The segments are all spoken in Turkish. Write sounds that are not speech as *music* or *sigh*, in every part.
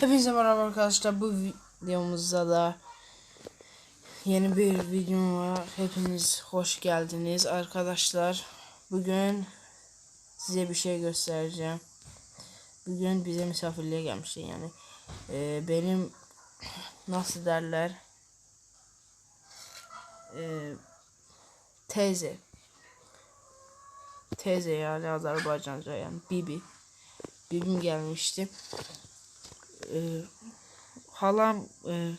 Hepinize merhaba arkadaşlar. Bu videomuzda da yeni bir videom var. Hepiniz hoş geldiniz arkadaşlar. Bugün size bir şey göstereceğim. Bugün bize misafirliğe gelmişti yani. Ee, benim *clears throat* nasıl derler? Ee, teyze. Teyze yani Azerbaycanca yani Bibi. Bibim gelmişti e, halam e,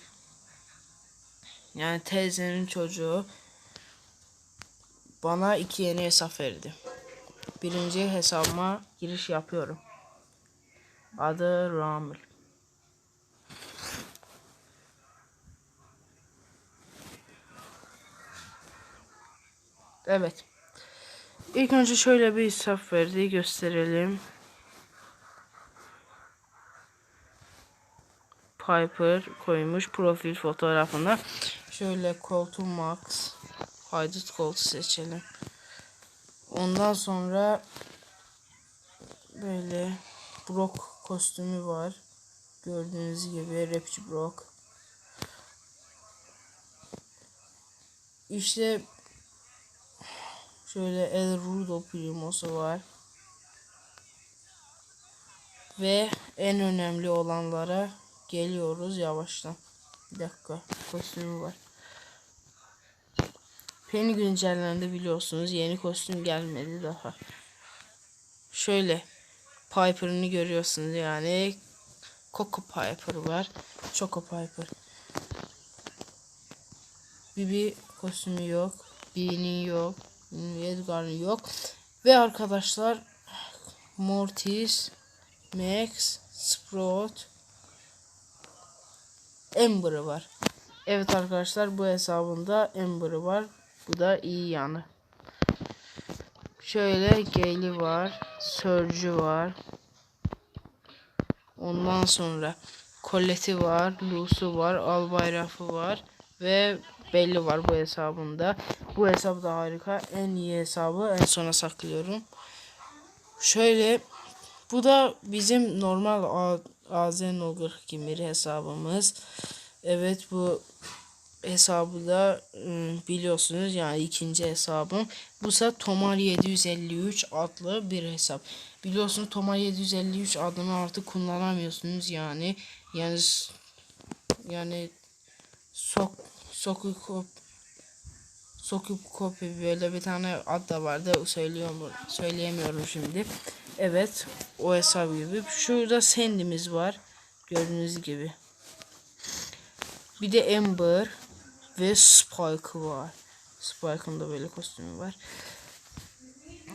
yani teyzenin çocuğu bana iki yeni hesap verdi. Birinci hesabıma giriş yapıyorum. Adı Ramil. Evet. İlk önce şöyle bir hesap verdi gösterelim. Piper koymuş profil fotoğrafına. Şöyle koltuğu max. Haydut koltuğu seçelim. Ondan sonra böyle Brock kostümü var. Gördüğünüz gibi rapçi Brock. İşte şöyle El Rudo Primosu var. Ve en önemli olanlara Geliyoruz yavaştan. Bir dakika. Kostümü var. Penny güncellendi biliyorsunuz. Yeni kostüm gelmedi daha. Şöyle. Piper'ını görüyorsunuz yani. Coco Piper var. Choco Piper. Bibi kostümü yok. Bee'nin yok. Edgar'ın yok. Ve arkadaşlar Mortis, Max, Sprout, Ember'ı var. Evet arkadaşlar bu hesabında Ember'ı var. Bu da iyi yanı. Şöyle Gale'i var. Surge'ü var. Ondan sonra Colette'i var. Luce'u var. Albayraf'ı var. Ve belli var bu hesabında. Bu hesap da harika. En iyi hesabı en sona saklıyorum. Şöyle bu da bizim normal AZNO 42 hesabımız. Evet bu hesabı da ıı, biliyorsunuz yani ikinci hesabım. Bu ise Tomar 753 adlı bir hesap. Biliyorsunuz Tomar 753 adını artık kullanamıyorsunuz yani. Yani yani sok sokup kop sokup kopi böyle bir tane ad da vardı söylüyorum söyleyemiyorum şimdi. Evet o hesap gibi. Şurada sendimiz var. Gördüğünüz gibi. Bir de Ember ve Spike var. Spike'ın da böyle kostümü var.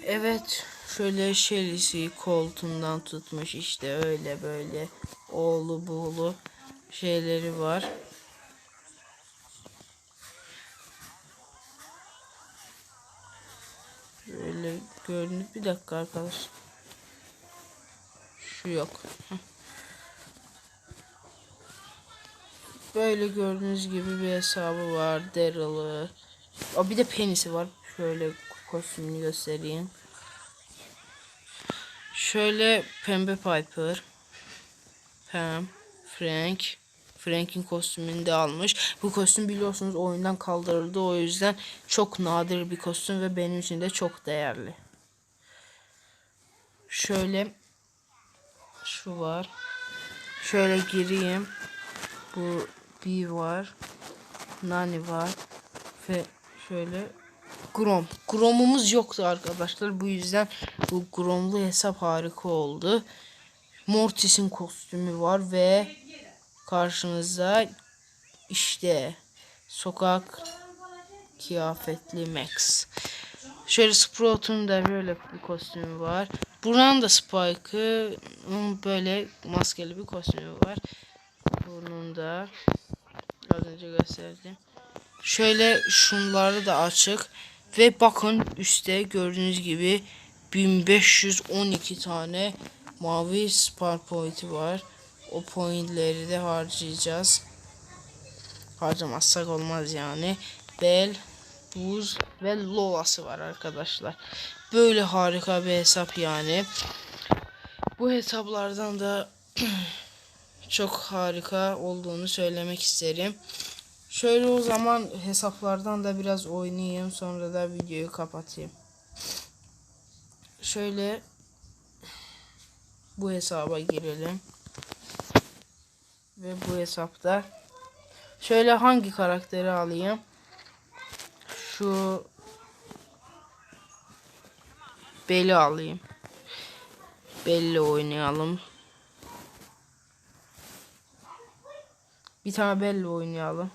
Evet şöyle Shelly'si koltuğundan tutmuş işte öyle böyle oğlu buğulu şeyleri var. Görünüp bir dakika arkadaş. Şu yok. Böyle gördüğünüz gibi bir hesabı var. Daryl'ı. O bir de penisi var. Şöyle kostümünü göstereyim. Şöyle pembe Piper. Pam. Frank. Frank'in kostümünü de almış. Bu kostüm biliyorsunuz oyundan kaldırıldı. O yüzden çok nadir bir kostüm ve benim için de çok değerli. Şöyle şu var. Şöyle gireyim. Bu bir var. Nani var. Ve şöyle Grom. Grom'umuz yoktu arkadaşlar. Bu yüzden bu Grom'lu hesap harika oldu. Mortis'in kostümü var ve karşınızda işte sokak kıyafetli Max. Şöyle Sprout'un da böyle bir kostümü var. Buranın da Spike'ın böyle maskeli bir kostümü var. Burnunda az önce gösterdim. Şöyle şunları da açık ve bakın üstte gördüğünüz gibi 1512 tane mavi spar pointi var. O pointleri de harcayacağız. Harcamazsak olmaz yani. Bel, buz ve lolası var arkadaşlar. Böyle harika bir hesap yani. Bu hesaplardan da *clears throat* çok harika olduğunu söylemek isterim. Şöyle o zaman hesaplardan da biraz oynayayım sonra da videoyu kapatayım. Şöyle bu hesaba girelim. Ve bu hesapta şöyle hangi karakteri alayım? Şu Beli alayım. Belli oynayalım. Bir tane belli oynayalım.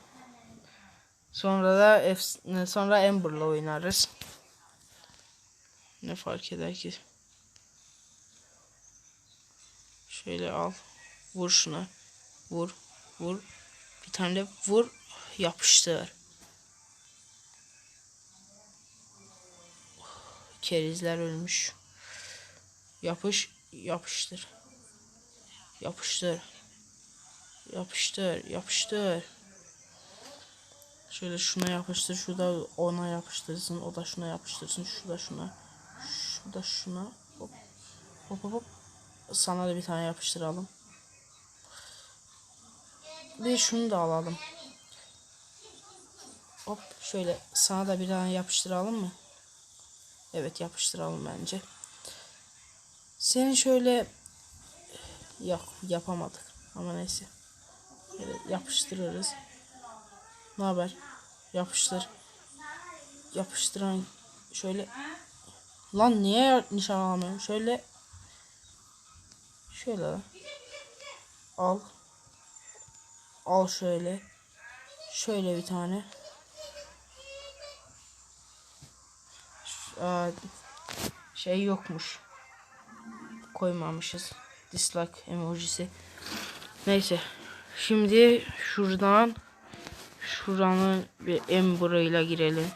Sonra da sonra Amber'la oynarız. Ne fark eder ki? Şöyle al. Vur şuna. Vur. Vur. Bir tane de vur. Yapıştır. Kerizler ölmüş. Yapış. Yapıştır. Yapıştır. Yapıştır. Yapıştır. Şöyle şuna yapıştır. Şu da ona yapıştırsın. O da şuna yapıştırsın. Şu da şuna. Şu da şuna. Hop hop hop. Sana da bir tane yapıştıralım. Bir şunu da alalım. Hop şöyle sana da bir tane yapıştıralım mı? Evet yapıştıralım bence. Seni şöyle yok yapamadık ama neyse. Şöyle yapıştırırız. Ne haber? Yapıştır. Yapıştıran şöyle Lan niye nişan alamıyorum? Şöyle Şöyle. Al. Al şöyle. Şöyle bir tane. Şey yokmuş. Koymamışız. Dislike emojisi. Neyse. Şimdi şuradan şuranın bir Ember'ıyla girelim.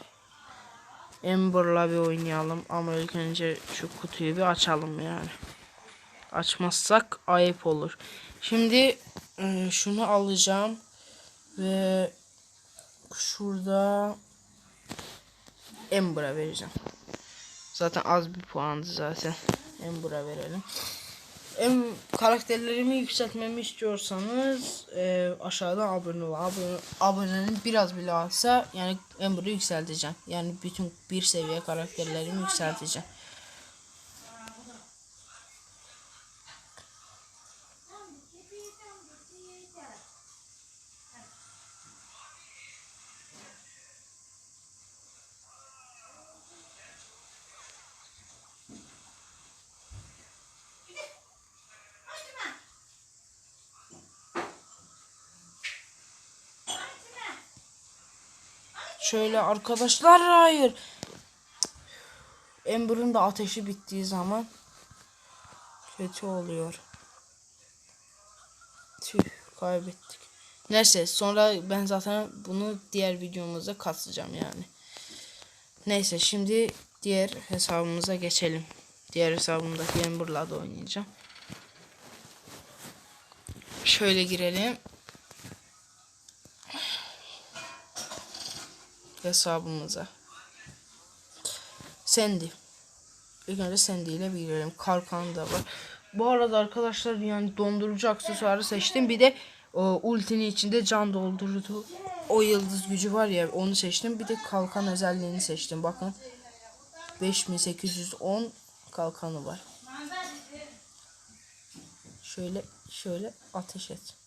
Ember'la bir oynayalım ama ilk önce şu kutuyu bir açalım yani. Açmazsak ayıp olur. Şimdi e, şunu alacağım ve şurada Ember'a vereceğim. Zaten az bir puandı zaten. Ember'a verelim. Em, karakterlerimi yükseltmemi istiyorsanız e, aşağıdan abone ol. Abone, abonenin biraz bile alsa yani Ember'ı yükselteceğim. Yani bütün bir seviye karakterlerimi yükselteceğim. Şöyle arkadaşlar hayır. Ember'ın da ateşi bittiği zaman kötü oluyor. Tüh kaybettik. Neyse sonra ben zaten bunu diğer videomuzda katacağım yani. Neyse şimdi diğer hesabımıza geçelim. Diğer hesabımdaki Ember'la da oynayacağım. Şöyle girelim. Hesabımıza. Sandy. İlk önce Sandy ile bir girelim. Kalkan da var. Bu arada arkadaşlar yani dondurucu aksesuarı seçtim. Bir de o, ultinin içinde can doldurucu o yıldız gücü var ya onu seçtim. Bir de kalkan özelliğini seçtim. Bakın 5810 kalkanı var. Şöyle şöyle ateş et.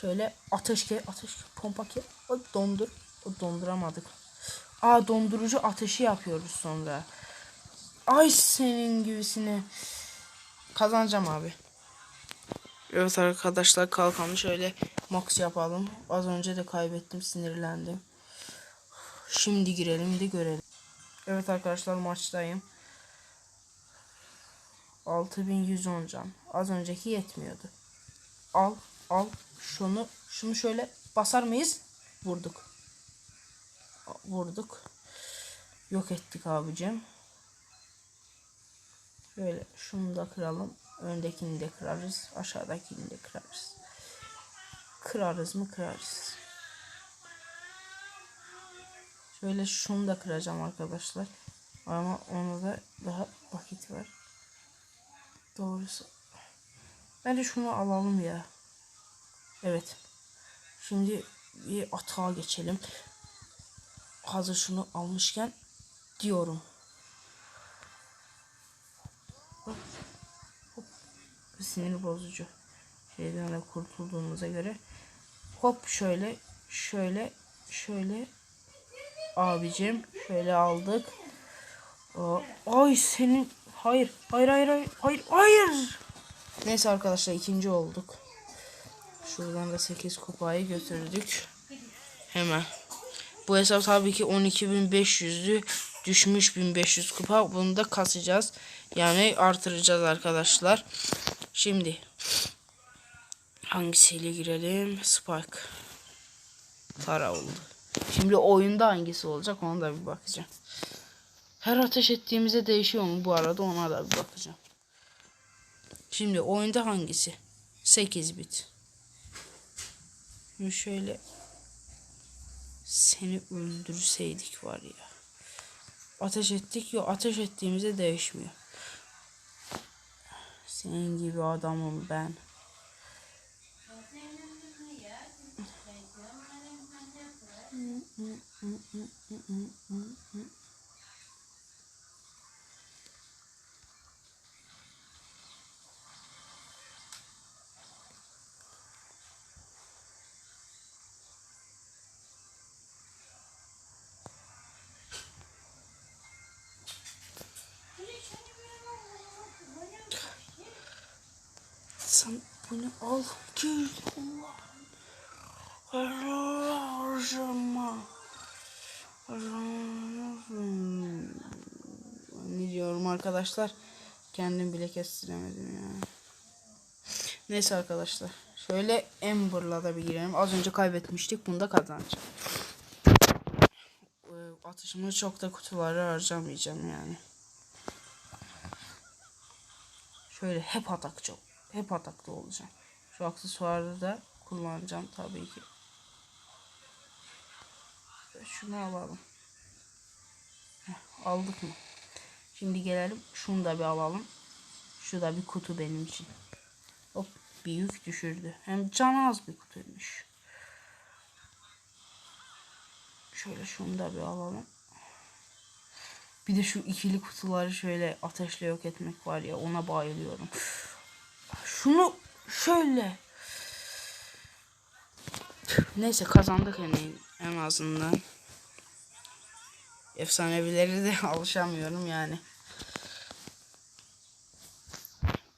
Şöyle ateş ke ateş pompa ke o dondur o donduramadık. Aa dondurucu ateşi yapıyoruz sonra. Ay senin gibisini kazanacağım abi. Evet arkadaşlar kalkanı şöyle max yapalım. Az önce de kaybettim sinirlendim. Şimdi girelim de görelim. Evet arkadaşlar maçtayım. 6110 can. Az önceki yetmiyordu. Al al şunu şunu şöyle basar mıyız? Vurduk. Vurduk. Yok ettik abicim. Böyle şunu da kıralım. Öndekini de kırarız. Aşağıdakini de kırarız. Kırarız mı kırarız. Şöyle şunu da kıracağım arkadaşlar. Ama ona da daha vakit var. Doğrusu Bence şunu alalım ya. Evet. Şimdi bir atağa geçelim. Hazır şunu almışken diyorum. Hop. Hop. Sinir bozucu. Şeyden de kurtulduğumuza göre. Hop şöyle. Şöyle. Şöyle. Abicim. Şöyle aldık. Aa, Ay senin. Hayır. Hayır hayır hayır. Hayır. Hayır. Neyse arkadaşlar ikinci olduk. Şuradan da 8 kupayı götürdük. Hemen. Bu hesap tabii ki 12.500'lü düşmüş 1500 kupa. Bunu da kasacağız. Yani artıracağız arkadaşlar. Şimdi hangisiyle girelim? Spike. Tara oldu. Şimdi oyunda hangisi olacak ona da bir bakacağım. Her ateş ettiğimizde değişiyor mu bu arada ona da bir bakacağım. Şimdi oyunda hangisi? 8 bit. Şimdi şöyle seni öldürseydik var ya. Ateş ettik yok ateş ettiğimizde değişmiyor. Senin gibi adamım ben. Sen bunu al. Allah harcama. Ne diyorum arkadaşlar? Kendim bile kestiremedim ya. Neyse arkadaşlar. Şöyle Amber'la da bir girelim. Az önce kaybetmiştik. Bunu da kazanacağım. Ee, Atışımı çok da kutuları harcamayacağım yani. Şöyle hep atakçı. Hep atakta olacağım. Şu aksesuarı da kullanacağım tabii ki. Şunu alalım. Heh, aldık mı? Şimdi gelelim. Şunu da bir alalım. Şu da bir kutu benim için. Hop bir yük düşürdü. Hem can az bir kutuymuş. Şöyle şunu da bir alalım. Bir de şu ikili kutuları şöyle ateşle yok etmek var ya ona bayılıyorum. Şunu şöyle. Neyse kazandık en, en azından. Efsanevileri de *laughs* alışamıyorum yani.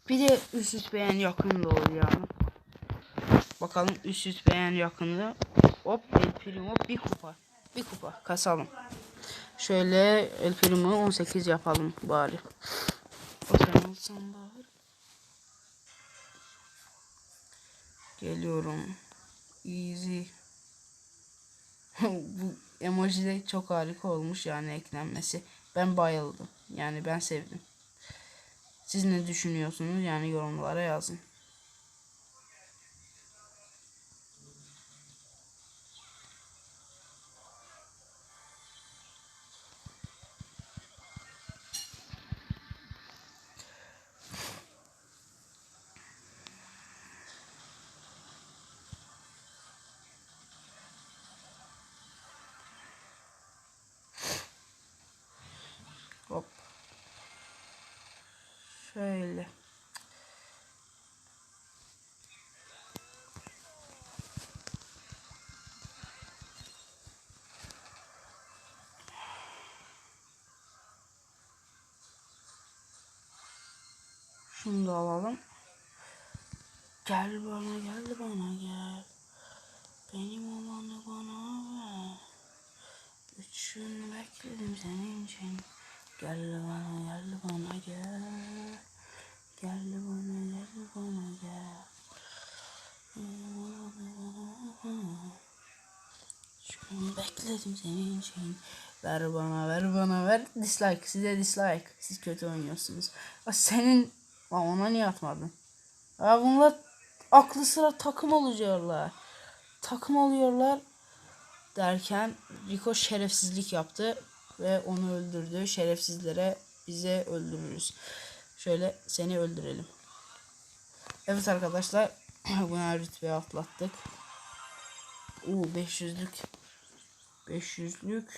Bir de üst üst beğen yakın da oluyor yani. Bakalım üst üst beğen yakında. Hop El Primo bir kupa. Bir kupa kasalım. Şöyle El Primo 18 yapalım bari. O sen olsan bari. Geliyorum. Easy. *laughs* Bu emoji de çok harika olmuş yani eklenmesi. Ben bayıldım. Yani ben sevdim. Siz ne düşünüyorsunuz? Yani yorumlara yazın. Hop. Şöyle. Şunu da alalım. Gel bana gel bana gel. Benim olanı bana ver. Üç bekledim senin için. Gel bana gel bana gel. Gel bana gel bana gel. Benim olanı bana ver. Üç bekledim senin için. Ver bana ver bana ver. Dislike size dislike. Siz kötü oynuyorsunuz. Aa, senin Aa, ona niye atmadın? Aa, bunlar aklı sıra takım oluyorlar. Takım oluyorlar derken Rico şerefsizlik yaptı ve onu öldürdü. Şerefsizlere bize öldürürüz. Şöyle seni öldürelim. Evet arkadaşlar *clears throat* buna rütbe atlattık. Uuu 500'lük 500'lük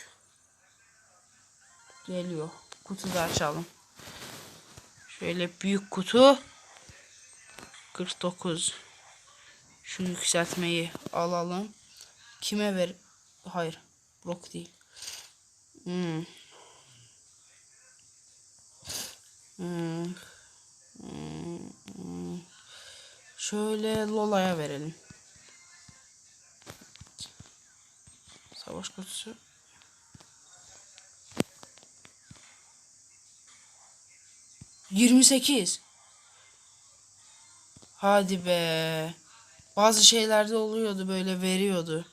geliyor. Kutu da açalım. Şöyle büyük kutu 49 şu yükseltmeyi alalım. Kime ver? Hayır. Brock değil. Hmm. Hmm. Hmm. Şöyle Lola'ya verelim. Savaş kutusu. Yirmi sekiz. Hadi be. Bazı şeylerde oluyordu böyle veriyordu.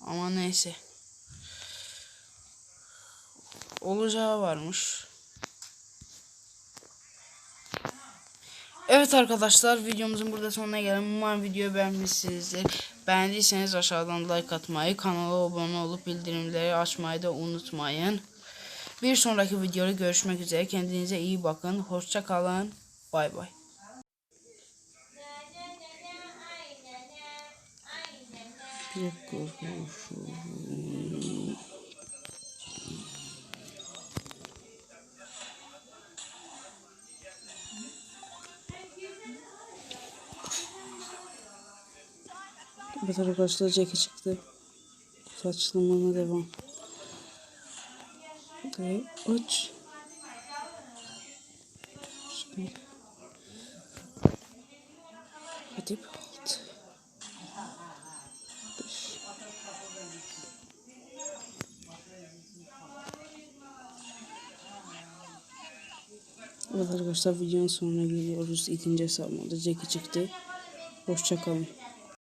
Ama neyse. Olacağı varmış. Evet arkadaşlar videomuzun burada sonuna gelelim. Umarım videoyu beğenmişsinizdir. Beğendiyseniz aşağıdan like atmayı, kanala abone olup bildirimleri açmayı da unutmayın. Bir sonraki videoda görüşmek üzere. Kendinize iyi bakın. Hoşça kalın. Bay bay. Evet arkadaşlar ceket çıktı. Saçlamama devam. Ve uç. Şimdi. Hadi bir alt. Beş. Evet arkadaşlar videonun sonuna geliyoruz. İkinci hesabımda ceket çıktı. Hoşçakalın.